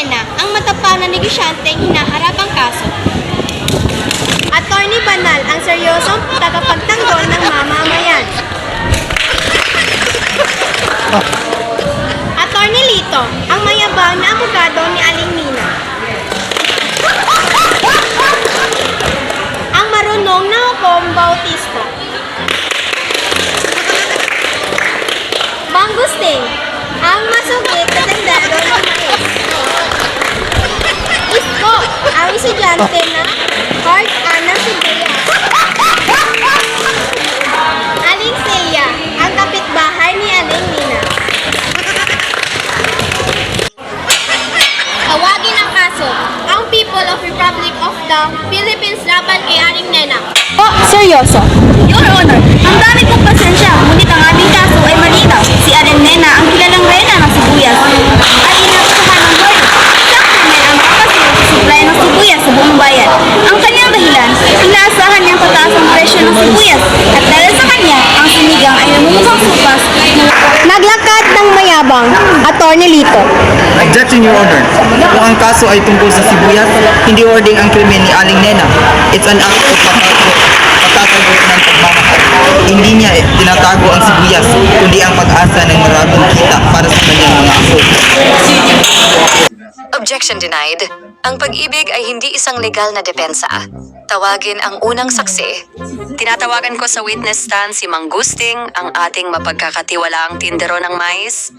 Arena, ang matapang na negosyante ang hinaharap ang kaso. Attorney Banal, ang seryosong ang estudyante na Heart Ana Sibuyas. Aling Celia, ang kapitbahay ni Aling Nina. Tawagin ang kaso, ang People of Republic of the Philippines laban kay Aling Nena. Oh, seryoso? Your Honor, ang dami kong Attorney Lito. Objection, Your Honor. Kung ang kaso ay tungkol sa sibuyas, hindi ording ang krimen ni Aling Nena. It's an act of pagtatago, pagtatago ng pagmamahal. Hindi niya tinatago ang sibuyas, kundi ang pag-asa ng maraming kita para sa kanyang mga apo. Objection denied. Ang pag-ibig ay hindi isang legal na depensa. Tawagin ang unang saksi. Tinatawagan ko sa witness stand si Mang Gusting, ang ating mapagkakatiwalaang tindero ng mais.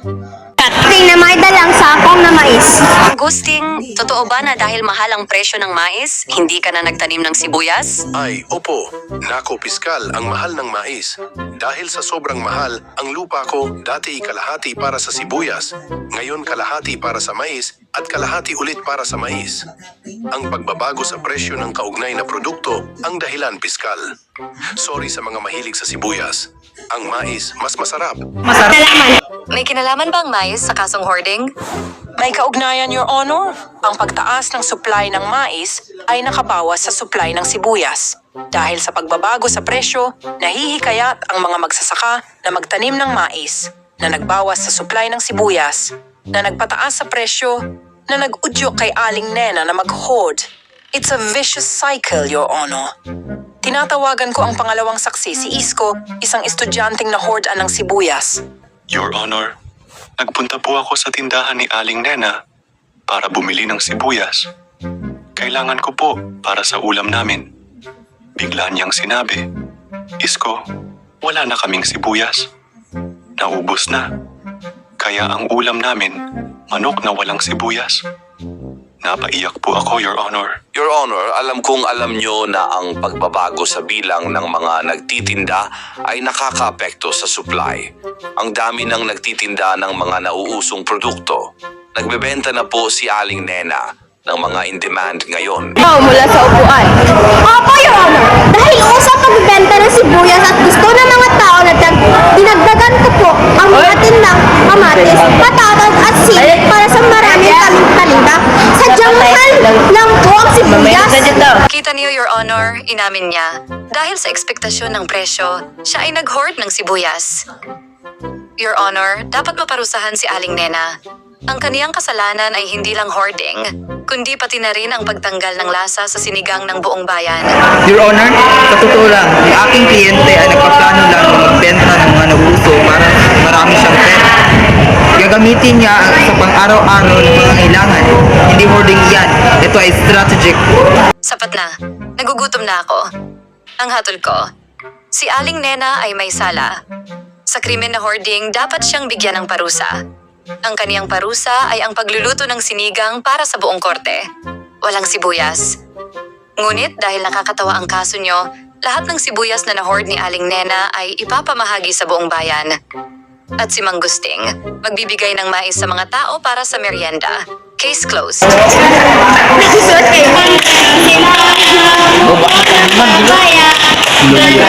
Ting na may dalang sakong na mais. Gusting, totoo ba na dahil mahal ang presyo ng mais, hindi ka na nagtanim ng sibuyas? Ay, opo. Nako, piskal, ang mahal ng mais. Dahil sa sobrang mahal, ang lupa ko dati kalahati para sa sibuyas, ngayon kalahati para sa mais, at kalahati ulit para sa mais. Ang pagbabago sa presyo ng kaugnay na produkto ang dahilan piskal. Sorry sa mga mahilig sa sibuyas. Ang mais mas masarap. Masarap. May kinalaman ba ang mais sa kasong hoarding? May kaugnayan, Your Honor. Ang pagtaas ng supply ng mais ay nakabawas sa supply ng sibuyas. Dahil sa pagbabago sa presyo, nahihikayat ang mga magsasaka na magtanim ng mais na nagbawas sa supply ng sibuyas, na nagpataas sa presyo, na nag-udyo kay Aling Nena na mag-hoard. It's a vicious cycle, Your Honor. Tinatawagan ko ang pangalawang saksi, si Isko, isang estudyanteng na-hoardan ng sibuyas. Your Honor, nagpunta po ako sa tindahan ni Aling Nena para bumili ng sibuyas. Kailangan ko po para sa ulam namin. Bigla niyang sinabi, Isko, wala na kaming sibuyas. Naubos na. Kaya ang ulam namin, manok na walang sibuyas. Napaiyak po ako, Your Honor. Your Honor, alam kong alam nyo na ang pagbabago sa bilang ng mga nagtitinda ay nakakaapekto sa supply. Ang dami ng nagtitinda ng mga nauusong produkto. Nagbebenta na po si Aling Nena ng mga in-demand ngayon. Oh, mula sa upuan. Opo, Your Honor. Dahil usap pagbenta ng sibuyas at gusto ng mga tao na dinagdagan ko po ang mga tindang kamatis, patatas at sili para sa maraming kaming talinda. Sadyang mahal lang po ang sibuyas. Kita niyo, Your Honor, inamin niya. Dahil sa ekspektasyon ng presyo, siya ay nag-hoard ng sibuyas. Your Honor, dapat maparusahan si Aling Nena. Ang kaniyang kasalanan ay hindi lang hoarding, kundi pati na rin ang pagtanggal ng lasa sa sinigang ng buong bayan. Your Honor, sa totoo lang, yung aking kliyente ay nagpaplano lang magbenta Gagamitin niya sa pang-araw-araw ng mga kailangan. Hindi hoarding yan. Ito ay strategic. Sapat na. Nagugutom na ako. Ang hatol ko, si Aling Nena ay may sala. Sa krimen na hoarding, dapat siyang bigyan ng parusa. Ang kaniyang parusa ay ang pagluluto ng sinigang para sa buong korte. Walang sibuyas. Ngunit dahil nakakatawa ang kaso nyo, lahat ng sibuyas na na-hoard ni Aling Nena ay ipapamahagi sa buong bayan. At si Mang Gusting, magbibigay ng mais sa mga tao para sa merienda. Case closed. Nagsusuot kayo. Sila. Baya. Hindi